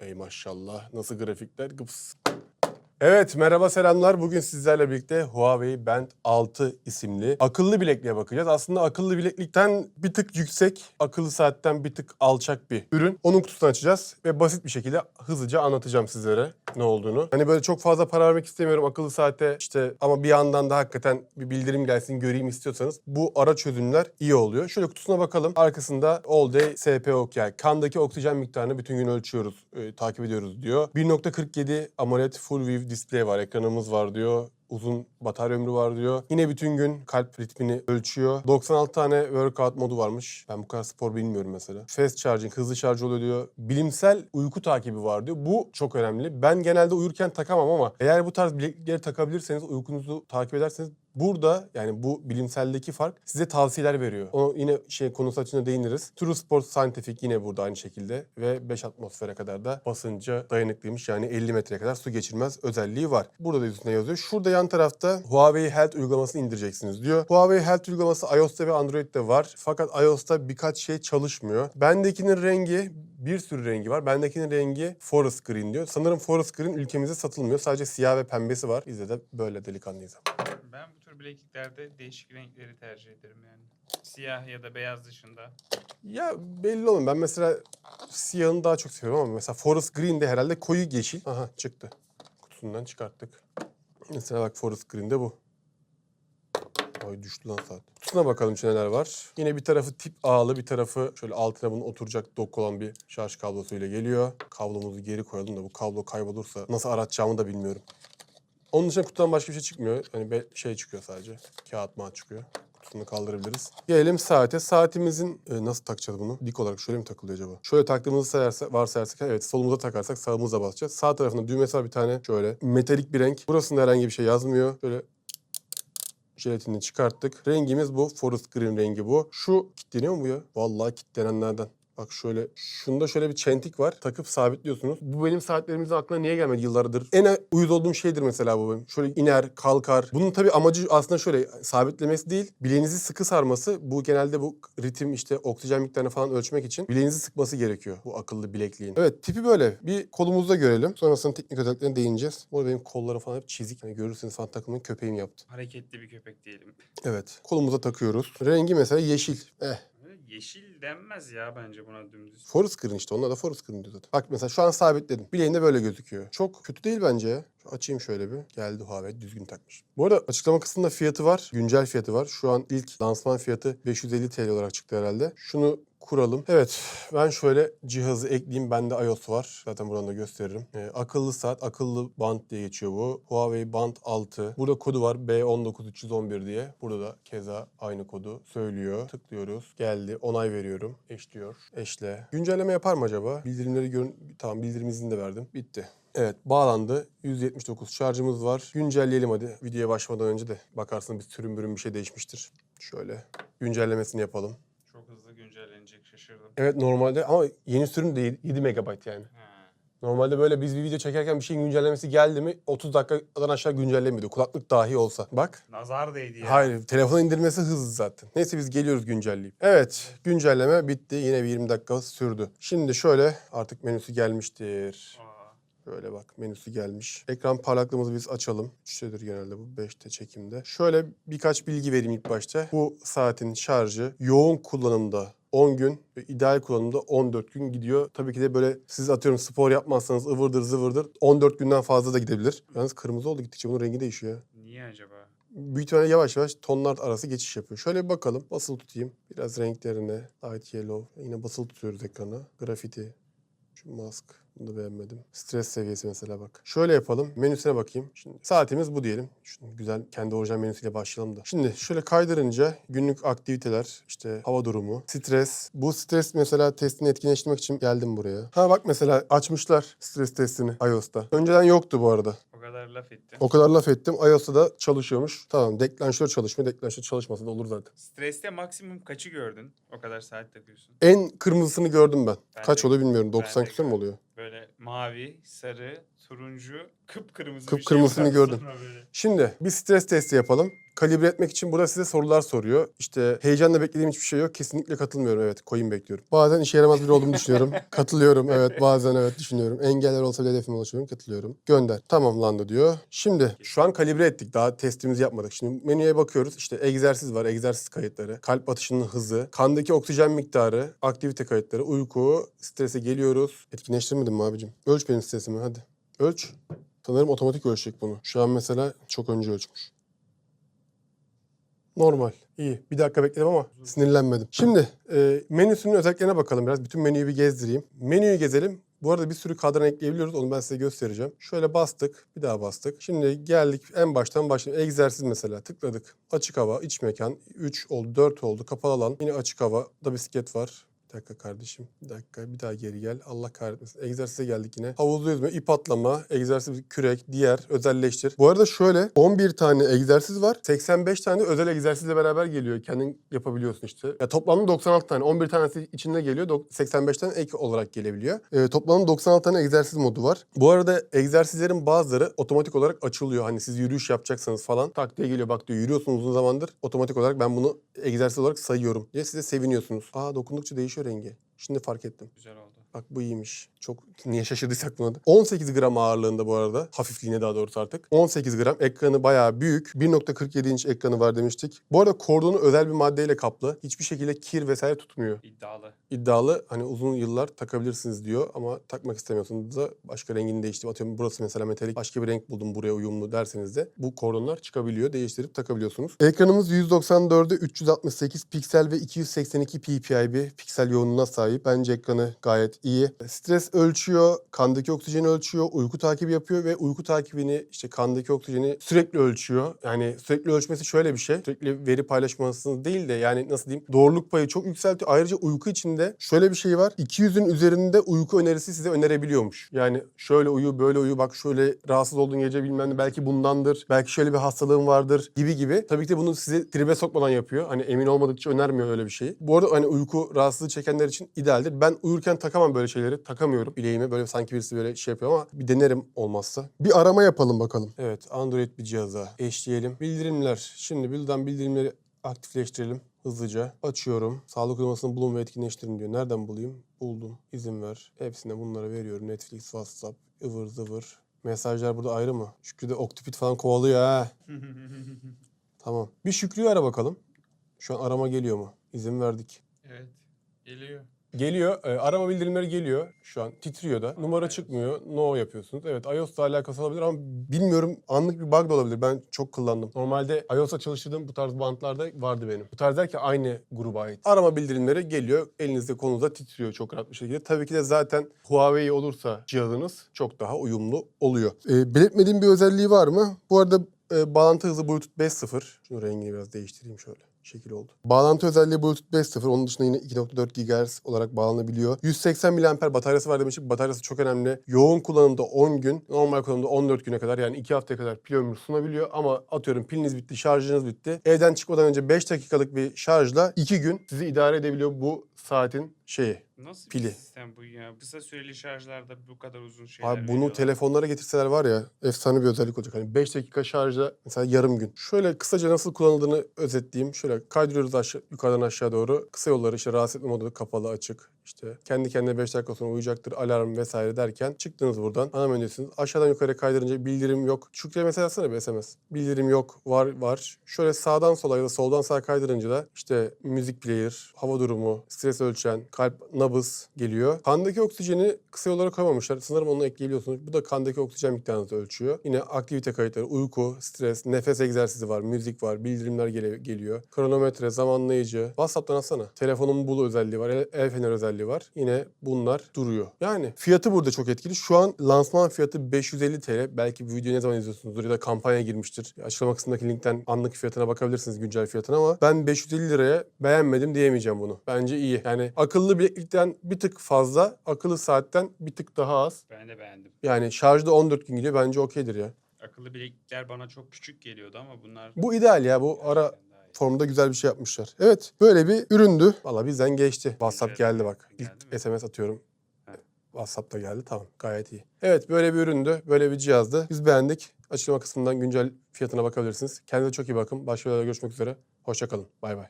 Ey maşallah. Nasıl grafikler? Gıps. Evet merhaba selamlar. Bugün sizlerle birlikte Huawei Band 6 isimli akıllı bilekliğe bakacağız. Aslında akıllı bileklikten bir tık yüksek, akıllı saatten bir tık alçak bir ürün. Onun kutusunu açacağız ve basit bir şekilde hızlıca anlatacağım sizlere ne olduğunu. Hani böyle çok fazla para vermek istemiyorum akıllı saate işte ama bir yandan da hakikaten bir bildirim gelsin göreyim istiyorsanız bu ara çözümler iyi oluyor. Şöyle kutusuna bakalım. Arkasında All Day SPO yani kandaki oksijen miktarını bütün gün ölçüyoruz, e, takip ediyoruz diyor. 1.47 AMOLED Full View display var, ekranımız var diyor uzun batarya ömrü var diyor. Yine bütün gün kalp ritmini ölçüyor. 96 tane workout modu varmış. Ben bu kadar spor bilmiyorum mesela. Fast charging, hızlı şarj oluyor diyor. Bilimsel uyku takibi var diyor. Bu çok önemli. Ben genelde uyurken takamam ama eğer bu tarz bileklikleri takabilirseniz, uykunuzu takip ederseniz Burada yani bu bilimseldeki fark size tavsiyeler veriyor. Onu yine şey konusu açısından değiniriz. True Sports Scientific yine burada aynı şekilde ve 5 atmosfere kadar da basınca dayanıklıymış. Yani 50 metreye kadar su geçirmez özelliği var. Burada da üstüne yazıyor. Şurada yan tarafta Huawei Health uygulamasını indireceksiniz diyor. Huawei Health uygulaması iOS'ta ve Android'de var. Fakat iOS'ta birkaç şey çalışmıyor. Bendekinin rengi bir sürü rengi var. Bendekinin rengi Forest Green diyor. Sanırım Forest Green ülkemizde satılmıyor. Sadece siyah ve pembesi var. Bizde de böyle delikanlıyız. Tür bilekliklerde değişik renkleri tercih ederim yani. Siyah ya da beyaz dışında. Ya belli olmuyor. Ben mesela siyahını daha çok seviyorum ama mesela Forest Green de herhalde koyu yeşil. Aha çıktı. Kutusundan çıkarttık. Mesela bak Forest Green'de bu. Ay düştü lan saat. Kutusuna bakalım içinde neler var. Yine bir tarafı tip A'lı bir tarafı şöyle altına bunun oturacak dok olan bir şarj kablosuyla geliyor. Kablomuzu geri koyalım da bu kablo kaybolursa nasıl aratacağımı da bilmiyorum. Onun dışında kutudan başka bir şey çıkmıyor. Hani şey çıkıyor sadece. Kağıt mağat çıkıyor. Kutusunu kaldırabiliriz. Gelelim saate. Saatimizin e, nasıl takacağız bunu? Dik olarak şöyle mi takılıyor acaba? Şöyle taktığımızı sayarsa, varsayarsak evet solumuza takarsak sağımıza basacağız. Sağ tarafında düğmesi var bir tane şöyle metalik bir renk. Burasında herhangi bir şey yazmıyor. Şöyle jelatinini çıkarttık. Rengimiz bu. Forest Green rengi bu. Şu kilitleniyor mu bu ya? Vallahi kilitlenenlerden. Bak şöyle, şunda şöyle bir çentik var. Takıp sabitliyorsunuz. Bu benim saatlerimizin aklına niye gelmedi yıllardır? En uyuz olduğum şeydir mesela bu benim. Şöyle iner, kalkar. Bunun tabii amacı aslında şöyle sabitlemesi değil. Bileğinizi sıkı sarması. Bu genelde bu ritim işte oksijen miktarını falan ölçmek için bileğinizi sıkması gerekiyor bu akıllı bilekliğin. Evet tipi böyle. Bir kolumuzda görelim. Sonrasında teknik özelliklerine değineceğiz. Bu benim kollarım falan hep çizik. Hani görürseniz falan takımın köpeğim yaptı. Hareketli bir köpek diyelim. Evet. Kolumuza takıyoruz. Rengi mesela yeşil. Eh. Yeşil denmez ya bence buna dümdüz. Forest Green işte. Onlar da Forest Green diyor zaten. Bak mesela şu an sabitledim. Bileğinde böyle gözüküyor. Çok kötü değil bence açayım şöyle bir. Geldi Huawei düzgün takmış. Bu arada açıklama kısmında fiyatı var. Güncel fiyatı var. Şu an ilk lansman fiyatı 550 TL olarak çıktı herhalde. Şunu kuralım. Evet ben şöyle cihazı ekleyeyim. Bende iOS var. Zaten buradan da gösteririm. Ee, akıllı saat, akıllı band diye geçiyor bu. Huawei Band 6. Burada kodu var B19311 diye. Burada da keza aynı kodu söylüyor. Tıklıyoruz. Geldi. Onay veriyorum. Eş diyor. Eşle. Güncelleme yapar mı acaba? Bildirimleri görün. Tamam bildirim izni de verdim. Bitti. Evet bağlandı. 179 şarjımız var. Güncelleyelim hadi. Videoya başlamadan önce de bakarsın bir sürüm bürüm bir şey değişmiştir. Şöyle güncellemesini yapalım. Çok hızlı güncellenecek şaşırdım. Evet normalde ama yeni sürüm de 7 megabayt yani. Ha. Normalde böyle biz bir video çekerken bir şeyin güncellemesi geldi mi 30 dakikadan aşağı güncellemiyordu. Kulaklık dahi olsa. Bak. Nazar değdi ya. Hayır telefona indirmesi hızlı zaten. Neyse biz geliyoruz güncelleyip. Evet güncelleme bitti. Yine bir 20 dakika sürdü. Şimdi şöyle artık menüsü gelmiştir. Aa, Böyle bak menüsü gelmiş. Ekran parlaklığımızı biz açalım. 3'tedir genelde bu 5'te çekimde. Şöyle birkaç bilgi vereyim ilk başta. Bu saatin şarjı yoğun kullanımda 10 gün ideal kullanımda 14 gün gidiyor. Tabii ki de böyle siz atıyorum spor yapmazsanız ıvırdır zıvırdır 14 günden fazla da gidebilir. Yalnız kırmızı oldu gittikçe bunun rengi değişiyor. niye acaba? Büyük ihtimalle yavaş yavaş tonlar arası geçiş yapıyor. Şöyle bir bakalım. Basılı tutayım. Biraz renklerine. Light yellow. Yine basılı tutuyoruz ekranı. Grafiti. Şu mask. Bunu da beğenmedim. Stres seviyesi mesela bak. Şöyle yapalım. Menüsüne bakayım. Şimdi saatimiz bu diyelim. Şunu güzel kendi orijinal menüsüyle başlayalım da. Şimdi şöyle kaydırınca günlük aktiviteler, işte hava durumu, stres. Bu stres mesela testini etkinleştirmek için geldim buraya. Ha bak mesela açmışlar stres testini iOS'ta. Önceden yoktu bu arada. O kadar laf ettim. O kadar laf ettim. iOS'ta da çalışıyormuş. Tamam deklanşör çalışmıyor. Deklanşör çalışmasa da olur zaten. Streste maksimum kaçı gördün? O kadar saat takıyorsun. En kırmızısını gördüm ben. Ben Kaç de- oluyor bilmiyorum. ben 90 de küsur mu oluyor? Böyle mavi, sarı, turuncu, Kıpkırmızı Kıpkırmızısını bir şey gördüm. Şimdi bir stres testi yapalım. Kalibre etmek için burada size sorular soruyor. İşte heyecanla beklediğim hiçbir şey yok. Kesinlikle katılmıyorum. Evet koyun bekliyorum. Bazen işe yaramaz biri olduğumu düşünüyorum. Katılıyorum. Evet bazen evet düşünüyorum. Engeller olsa bile hedefime ulaşıyorum. Katılıyorum. Gönder. Tamamlandı diyor. Şimdi şu an kalibre ettik. Daha testimizi yapmadık. Şimdi menüye bakıyoruz. İşte egzersiz var. Egzersiz kayıtları. Kalp atışının hızı. Kandaki oksijen miktarı. Aktivite kayıtları. Uyku. Strese geliyoruz. Etkinleştirmedim mi abicim? Ölç benim stresimi hadi. Ölç. Sanırım otomatik ölçecek bunu. Şu an mesela çok önce ölçmüş. Normal. İyi. Bir dakika bekledim ama sinirlenmedim. Şimdi e, menüsünün özelliklerine bakalım biraz. Bütün menüyü bir gezdireyim. Menüyü gezelim. Bu arada bir sürü kadran ekleyebiliyoruz. Onu ben size göstereceğim. Şöyle bastık. Bir daha bastık. Şimdi geldik en baştan başlayalım. Egzersiz mesela. Tıkladık. Açık hava, iç mekan. 3 oldu, 4 oldu. Kapalı alan. Yine açık hava. Da bisiklet var. Bir dakika kardeşim. Bir dakika. Bir daha geri gel. Allah kahretmesin. Egzersize geldik yine. Havuzlu yüzme, ip atlama, egzersiz kürek, diğer, özelleştir. Bu arada şöyle 11 tane egzersiz var. 85 tane özel egzersizle beraber geliyor. Kendin yapabiliyorsun işte. Ya toplamda 96 tane. 11 tanesi içinde geliyor. dok- 85 tane ek olarak gelebiliyor. Ee, toplamda 96 tane egzersiz modu var. Bu arada egzersizlerin bazıları otomatik olarak açılıyor. Hani siz yürüyüş yapacaksanız falan tak diye geliyor. Bak diyor yürüyorsunuz uzun zamandır. Otomatik olarak ben bunu egzersiz olarak sayıyorum diye size seviniyorsunuz. Aa dokundukça değişiyor rengi. Şimdi fark ettim. Güzel oldu. Bak bu iyiymiş. Çok niye şaşırdıysak buna da. 18 gram ağırlığında bu arada. Hafifliğine daha doğrusu artık. 18 gram. Ekranı bayağı büyük. 1.47 inç ekranı var demiştik. Bu arada kordonu özel bir maddeyle kaplı. Hiçbir şekilde kir vesaire tutmuyor. İddialı. İddialı hani uzun yıllar takabilirsiniz diyor ama takmak istemiyorsanız da başka rengini değiştirip atıyorum burası mesela metalik başka bir renk buldum buraya uyumlu derseniz de bu kordonlar çıkabiliyor. Değiştirip takabiliyorsunuz. Ekranımız 194'e 368 piksel ve 282 ppi piksel yoğunluğuna sahip. Bence ekranı gayet iyi. Stres ölçüyor, kandaki oksijeni ölçüyor, uyku takibi yapıyor ve uyku takibini işte kandaki oksijeni sürekli ölçüyor. Yani sürekli ölçmesi şöyle bir şey. Sürekli veri paylaşmasını değil de yani nasıl diyeyim doğruluk payı çok yükseltiyor. Ayrıca uyku içinde şöyle bir şey var. 200'ün üzerinde uyku önerisi size önerebiliyormuş. Yani şöyle uyu, böyle uyu, bak şöyle rahatsız olduğun gece bilmem ne belki bundandır. Belki şöyle bir hastalığın vardır gibi gibi. Tabii ki de bunu size tribe sokmadan yapıyor. Hani emin olmadıkça önermiyor öyle bir şeyi. Bu arada hani uyku rahatsızlığı çekenler için idealdir. Ben uyurken takamam böyle şeyleri. Takamıyorum bileğime. Böyle sanki birisi böyle şey yapıyor ama bir denerim olmazsa. Bir arama yapalım bakalım. Evet Android bir cihaza eşleyelim. Bildirimler. Şimdi buradan bildirimleri aktifleştirelim. Hızlıca açıyorum. Sağlık uygulamasını bulun ve etkinleştirin diyor. Nereden bulayım? Buldum. İzin ver. Hepsine bunlara veriyorum. Netflix, WhatsApp, ıvır zıvır. Mesajlar burada ayrı mı? Şükrü de Octopit falan kovalıyor ha. Tamam. Bir Şükrü'yü ara bakalım. Şu an arama geliyor mu? İzin verdik. evet. Geliyor. Geliyor. e, arama bildirimleri geliyor şu an. Titriyor da. Numara çıkmıyor. No yapıyorsunuz. Evet iOS'la alakası olabilir ama bilmiyorum. Anlık bir bug da olabilir. Ben çok kullandım. Normalde iOS'la çalıştırdığım bu tarz bantlarda vardı benim. Bu tarz derken aynı gruba ait. Arama bildirimleri geliyor. Elinizde kolunuzda titriyor çok rahat bir şekilde. Tabii ki de zaten Huawei olursa cihazınız çok daha uyumlu oluyor. E, belirtmediğim bir özelliği var mı? Bu arada e, bağlantı hızı Bluetooth 5.0. Şunu rengini biraz değiştireyim şöyle şekil oldu. Bağlantı özelliği Bluetooth 5.0. Onun dışında yine 2.4 GHz olarak bağlanabiliyor. 180 mAh bataryası var demiştik. Bataryası çok önemli. Yoğun kullanımda 10 gün, normal kullanımda 14 güne kadar yani 2 haftaya kadar pil ömrü sunabiliyor. Ama atıyorum piliniz bitti, şarjınız bitti. Evden çıkmadan önce 5 dakikalık bir şarjla 2 gün sizi idare edebiliyor bu saatin şeyi. Nasıl bir Pili. sistem bu ya? Kısa süreli şarjlarda bu kadar uzun şeyler Abi bunu veriyorlar. telefonlara getirseler var ya efsane bir özellik olacak. Hani 5 dakika şarjla mesela yarım gün. Şöyle kısaca nasıl kullanıldığını özetleyeyim. Şöyle kaydırıyoruz aşağı, yukarıdan aşağı doğru. Kısa yolları işte rahatsız etme modu kapalı açık. İşte kendi kendine 5 dakika sonra uyuyacaktır alarm vesaire derken çıktınız buradan. Ana menüsünüz. Aşağıdan yukarı kaydırınca bildirim yok. Şükrü'ye mesela atsana bir SMS. Bildirim yok. Var var. Şöyle sağdan sola ya da soldan sağa kaydırınca da işte müzik player, hava durumu, stres ölçen, kalp nabız geliyor. Kandaki oksijeni kısa yollara koymamışlar. Sanırım onu ekleyebiliyorsunuz. Bu da kandaki oksijen miktarınızı ölçüyor. Yine aktivite kayıtları, uyku, stres, nefes egzersizi var, müzik var, bildirimler gele- geliyor. Kronometre, zamanlayıcı. WhatsApp'tan atsana. Telefonun bulu özelliği var, el, el fener özelliği var. Yine bunlar duruyor. Yani fiyatı burada çok etkili. Şu an lansman fiyatı 550 TL. Belki bu videoyu ne zaman izliyorsunuzdur ya da kampanya girmiştir. Açıklama kısmındaki linkten anlık fiyatına bakabilirsiniz güncel fiyatına ama ben 550 liraya beğenmedim diyemeyeceğim bunu. Bence iyi. Yani akıllı bileklikten bir tık fazla, akıllı saatten bir tık daha az. Ben de beğendim. Yani şarjda 14 gün gidiyor bence okeydir ya. Akıllı bileklikler bana çok küçük geliyordu ama bunlar... Bu ideal ya bu ara. Formda güzel bir şey yapmışlar. Evet böyle bir üründü. Valla bizden geçti. WhatsApp geldi bak. İlk? SMS atıyorum. Ha. WhatsApp'ta geldi. Tamam gayet iyi. Evet böyle bir üründü. Böyle bir cihazdı. Biz beğendik. Açıklama kısmından güncel fiyatına bakabilirsiniz. Kendinize çok iyi bakın. Başka videoda görüşmek üzere. Hoşçakalın. Bay bay.